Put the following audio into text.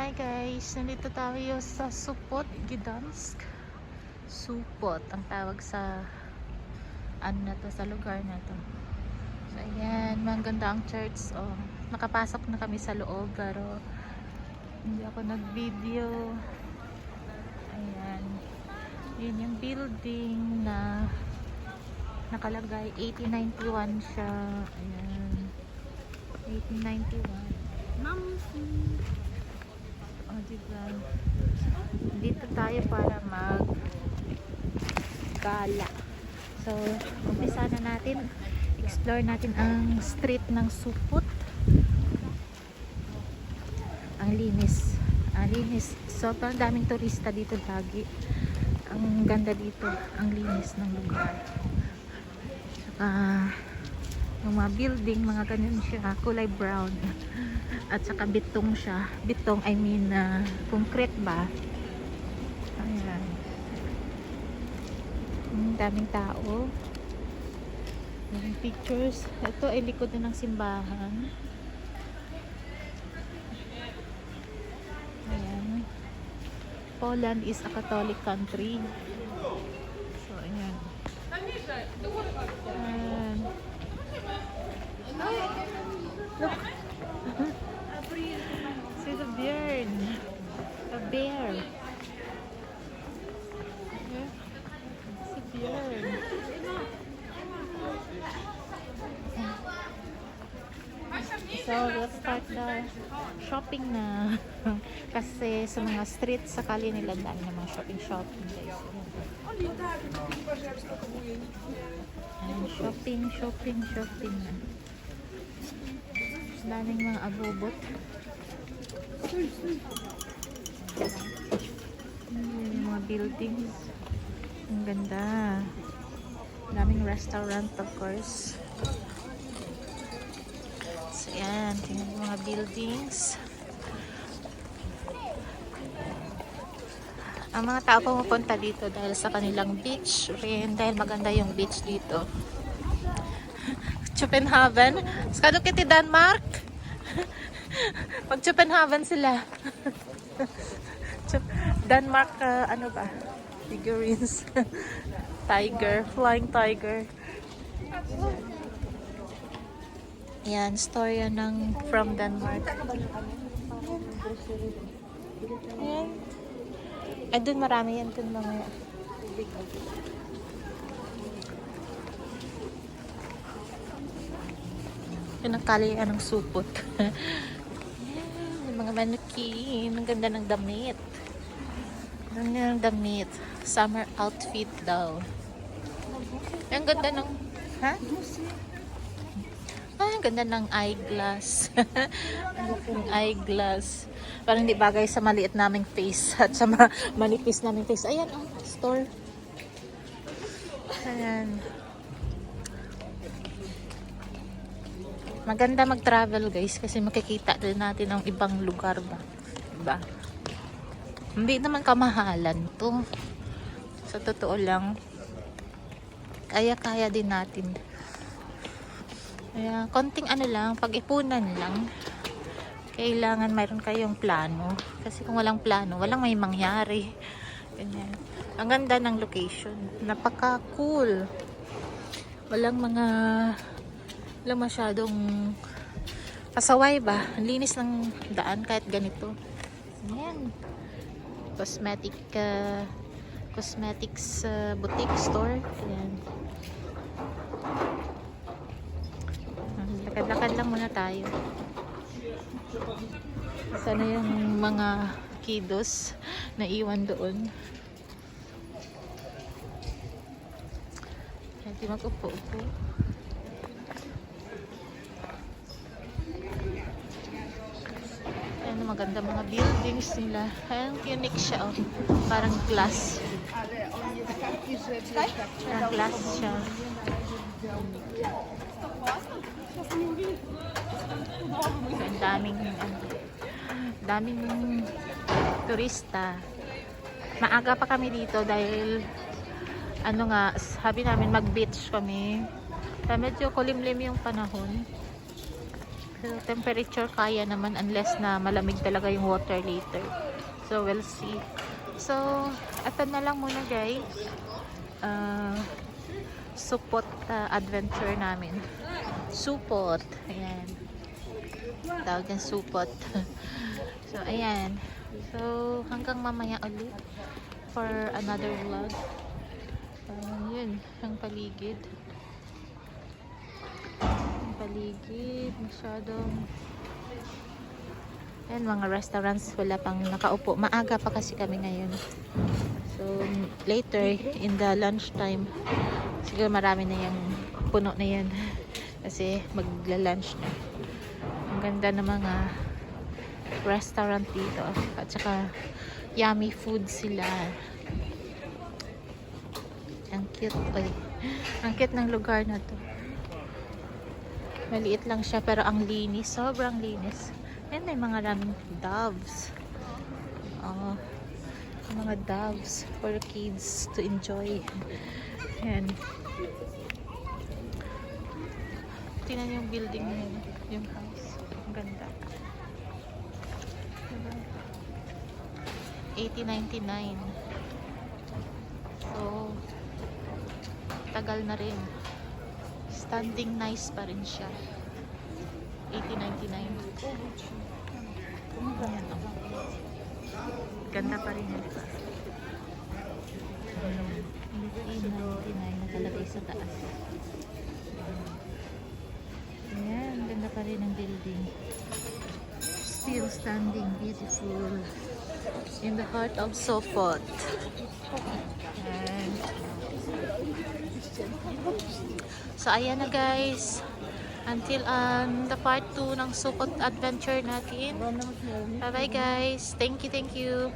Hi guys, nandito tayo sa Supot, Gdansk. Supot ang tawag sa ano na to, sa lugar na to. So ayan, maganda ang church. Oh, nakapasok na kami sa loob pero hindi ako nag-video. Ayan. Yun yung building na nakalagay 1891 siya. Ayan. 1891. Mamsi. Dito tayo para mag gala. So, umpisa na natin. Explore natin ang street ng Supot. Ang linis. Ang linis. Sobrang daming turista dito lagi. Ang ganda dito. Ang linis ng lugar. Saka, yung mga building, mga ganyan siya. Kulay brown. At saka bitong siya. Bitong, I mean, uh, concrete ba? Ayan. Ang daming tao. Yung pictures. Ito ay likod na ng simbahan. Ayan. Poland is a Catholic country. So, ayan. Look. See the bird. A bear. Yeah. See bird. So, let's start the shopping na. Kasi sa mga street sa kali nila dami na mga shopping shopping guys. Ayan, shopping, shopping, shopping. Daming mga abubot. Ayan, yung mga buildings. Ang ganda. Daming restaurant of course. So yan, tingnan yung mga buildings. Ang mga tao pumupunta dito dahil sa kanilang beach rin, dahil maganda yung beach dito. Copenhagen. Ska du till Danmark? Pag Copenhagen sila. Denmark, uh, ano ba? Figurines. tiger, flying tiger. Yan, storya ng from Denmark. Ayan. Ay, dun marami yan dun mamaya. Yun ang kalian ng supot. Yan, yung mga manukin. Ang ganda ng damit. Ang ganda ng damit. Summer outfit daw. Ang ganda ng... Ha? Ay, ang ganda ng eyeglass. ang eyeglass. Parang hindi bagay sa maliit naming face at sa ma manipis naming face. Ayan, oh, store. Ayan. Maganda mag-travel guys kasi makikita din natin ang ibang lugar ba. Diba? Hindi naman kamahalan to. Sa totoo lang, kaya-kaya din natin. Kaya, konting ano lang, pag-ipunan lang. Kailangan mayroon kayong plano. Kasi kung walang plano, walang may mangyari. Ganyan. Ang ganda ng location. Napaka-cool. Walang mga walang masyadong pasaway ba? Ang linis ng daan kahit ganito. Ayan. Cosmetic uh, cosmetics uh, boutique store. Ayan. Lakad-lakad lang muna tayo. Sana yung mga kiddos na iwan doon. Hindi mag-upo-upo. Maganda mga buildings nila. Ayan, unique siya, oh. Parang glass. Parang glass siya. So, ang daming, ano, daming turista. Maaga pa kami dito dahil ano nga, sabi namin mag-beach kami. Kaya medyo kulimlim yung panahon. So, temperature kaya naman unless na malamig talaga yung water later. So, we'll see. So, ito na lang muna guys. Uh, support uh, adventure namin. Support. Ayan. Tawag yan support. so, ayan. So, hanggang mamaya ulit for another vlog. Uh, yun, ang paligid. Paligid, masyadong Ayan, mga restaurants wala pang nakaupo. Maaga pa kasi kami ngayon. So, later, in the lunchtime, siguro marami na yung puno na yan. Kasi magla-lunch na. Ang ganda ng mga restaurant dito. At saka, yummy food sila. Ang cute. Ay, ang cute ng lugar na to. Maliit lang siya pero ang linis. Sobrang linis. Ayan, may mga daming doves. Oh, mga doves for kids to enjoy. Ayan. Tingnan yung building na yun. Yung house. Ang ganda. Diba? 8099. So, tagal na rin. Standing nice pa rin siya. 8099. Ayan, oh. Ganda pa rin yun, diba? 8099 nakalagay sa taas. Ayan, ganda pa rin ang building. Still standing, beautiful. In the heart of Sopot. Ayan. So, ayan na guys. Until um, the part 2 ng Sopot adventure natin. Bye-bye guys. Thank you, thank you.